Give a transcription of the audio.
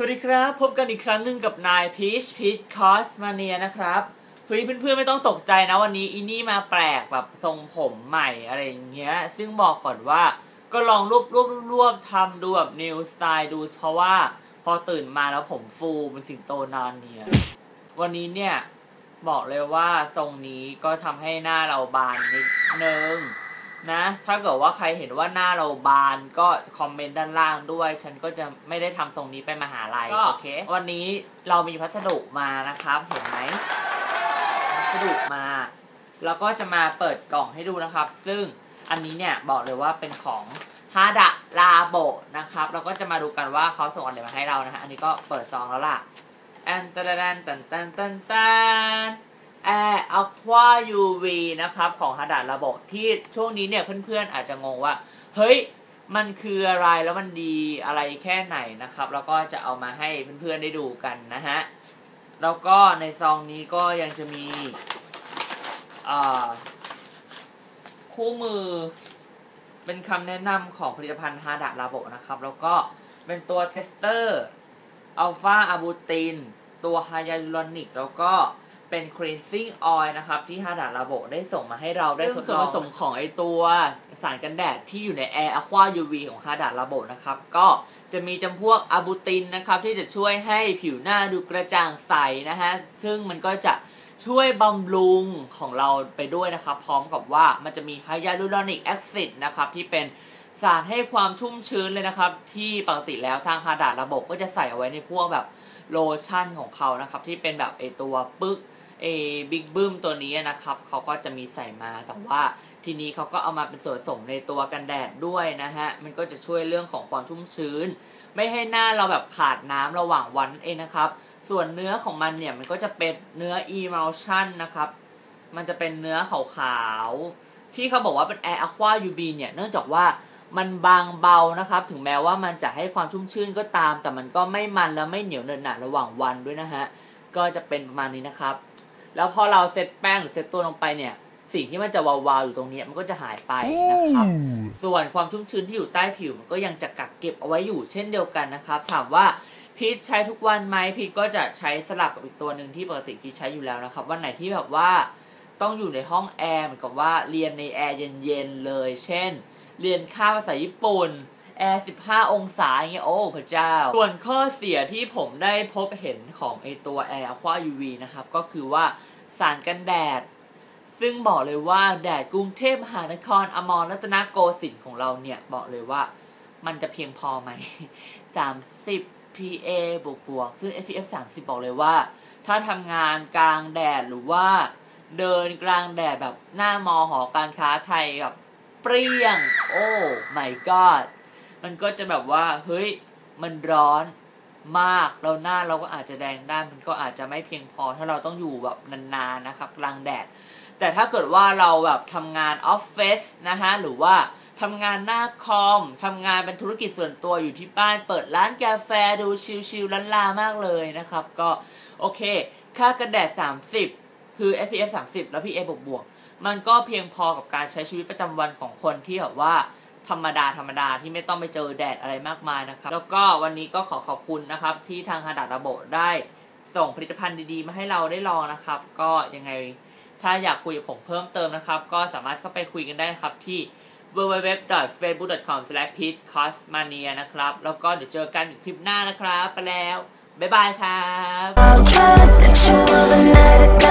สวัสดีครับ พบกันอีกครั้งหนึ่งกับนายพีชพีชคอสมาเนียนะครับเฮ้ยเพื่อนๆไม่ต้องตกใจนะวันนี้อินี่มาแปลกแบบทรงผมใหม่อะไรอย่างเงี้ย ซึ่งบอกก่อนว่าก็ลองรวบรวบรวบทำดูแบบนิวสไตล์ดูเพราะว่าพอตื่นมาแล้วผมฟูเป็นสิงโตนอนเนี่ย วันนี้เนี่ย บอกเลยว่าทรงนี้ก็ทำให้หน้าเราบานนิดนึง นะ ถ้าเกิดว่าใครเห็นว่าหน้าเราบานก็คอมเมนต์ด้านล่างด้วย ฉันก็จะไม่ได้ทำทรงนี้ไปมหาลัยโอเค วันนี้เรามีพัสดุมานะครับเห็นไหมพัสดุมา แล้วก็จะมาเปิดกล่องให้ดูนะครับ ซึ่งอันนี้เนี่ยบอกเลยว่าเป็นของฮาดะลาโบนะครับ เราก็จะมาดูกันว่าเขาส่งอะไรมาให้เรานะฮะ อันนี้ก็เปิดซองแล้วล่ะแอนตันตันตันตันตันตัน แอร์อควายูวีนะครับของฮาดะลาโบที่ช่วงนี้เนี่ยเพื่อนๆอาจจะงงว่า เฮ้ย มันคืออะไรแล้วมันดีอะไรแค่ไหนนะครับ แล้วก็จะเอามาให้เพื่อนๆได้ดูกันนะฮะ แล้วก็ในซองนี้ก็ยังจะมีคู่มือเป็นคำแนะนำของผลิตภัณฑ์ฮาดะลาโบนะครับ แล้วก็เป็นตัวเทสเตอร์อัลฟาอะบูตินตัวไฮยาลูรอนิกแล้วก็ เป็น cleansing oil นะครับที่ฮาดะลาโบได้ส่งมาให้เราได้ทดลองส่วนผสมของไอตัวสารกันแดดที่อยู่ใน Air Aqua UV ของฮาดะลาโบนะครับ ก็จะมีจำพวกอะบูตินนะครับ ที่จะช่วยให้ผิวหน้าดูกระจ่างใสนะฮะ ซึ่งมันก็จะช่วยบำรุงของเราไปด้วยนะครับ พร้อมกับว่ามันจะมีไฮยาลูรอนิกแอซิดนะครับที่เป็นสารให้ความชุ่มชื้นเลยนะครับ ที่ปกติแล้วทางฮาดาระบบก็จะใส่เอาไว้ในพวกแบบโลชั่นของเขานะครับ ที่เป็นแบบไอตัวปึ๊ก เอบิ๊กบึ้มตัวนี้นะครับเขาก็จะมีใส่มาแต่ว่าทีนี้เขาก็เอามาเป็นส่วนผสมในตัวกันแดดด้วยนะฮะ มันก็จะช่วยเรื่องของความชุ่มชื้น ไม่ให้หน้าเราแบบขาดน้ำระหว่างวันเองนะครับ ส่วนเนื้อของมันเนี่ยมันก็จะเป็นเนื้อ emulsion นะครับ มันจะเป็นเนื้อขาวๆที่เขาบอกว่าเป็น Air Aqua UV เนี่ยเนื่องจากว่ามันบางเบานะครับ ถึงแม้ว่ามันจะให้ความชุ่มชื่นก็ตาม แต่มันก็ไม่มันและไม่เหนียวเนินหนาระหว่างวันด้วยนะฮะ ก็จะเป็นประมาณนี้นะครับ แล้วพอเราเซตแป้งหรือเซตตัวลงไปเนี่ย สิ่งที่มันจะวาวๆอยู่ตรงนี้มันก็จะหายไปนะครับ ส่วนความชุ่มชื้นที่อยู่ใต้ผิวมันก็ยังจะกักเก็บเอาไว้อยู่เช่นเดียวกันนะครับ ถามว่าพีทใช้ทุกวันไหมพีทก็จะใช้สลับกับอีกตัวหนึ่งที่ปกติพีทใช้อยู่แล้วนะครับ วันไหนที่แบบว่าต้องอยู่ในห้องแอร์เหมือนกับว่าเรียนในแอร์เย็นๆเลย เช่น เรียนค่าภาษาญี่ปุ่นแอร์ 15 องศาอย่างเงี้ย โอ้พระเจ้า ส่วนข้อเสียที่ผมได้พบเห็นของไอตัว Air Aqua UV นะครับ ก็คือว่า สารกันแดด ซึ่งบอกเลยว่าแดดกรุงเทพมหานครอมรรัตนโกสินทร์ของเราเนี่ยบอกเลยว่ามันจะเพียงพอไหม 30 PA บวกบวกซึ่ง SPF 30 บอกเลยว่า ถ้าทำงานกลางแดดหรือว่าเดินกลางแดดแบบหน้ามอหอการค้าไทยแบบเปรี้ยง โอ้ my god มันก็จะแบบว่า เฮ้ย มันร้อน มากเราหน้าเราก็อาจจะแดงด้านมันก็อาจจะไม่เพียงพอ ถ้าเราต้องอยู่แบบนานๆนะครับกลางแดด แต่ถ้าเกิดว่าเราแบบทำงานออฟฟิศนะฮะหรือว่าทำงานหน้าคอมทำงานเป็นธุรกิจส่วนตัวอยู่ที่บ้าน เปิดร้านกาแฟดูชิลๆล้านลามากเลยนะครับ ก็โอเค ค่ากันแดด 30 คือ SPF 30 แล้ว PA บวกบวกๆมันก็เพียงพอกับการใช้ชีวิตประจำวันของคนที่แบบว่า ธรรมดาธรรมดาที่ไม่ต้องไปเจอแดดอะไรมากมายนะครับ แล้วก็วันนี้ก็ขอขอบคุณนะครับ ที่ทางฮาดาระบบได้ส่งผลิตภัณฑ์ดีๆ มาให้เราได้ลองนะครับ ก็ยังไงถ้าอยากคุยกับผมเพิ่มเติมนะครับ ก็สามารถเข้าไปคุยกันได้นะครับที่ www.facebook.com/peachcosmania นะครับ แล้วก็เดี๋ยวเจอกันอีกคลิปหน้านะครับ ไปแล้ว บ๊ายบายครับ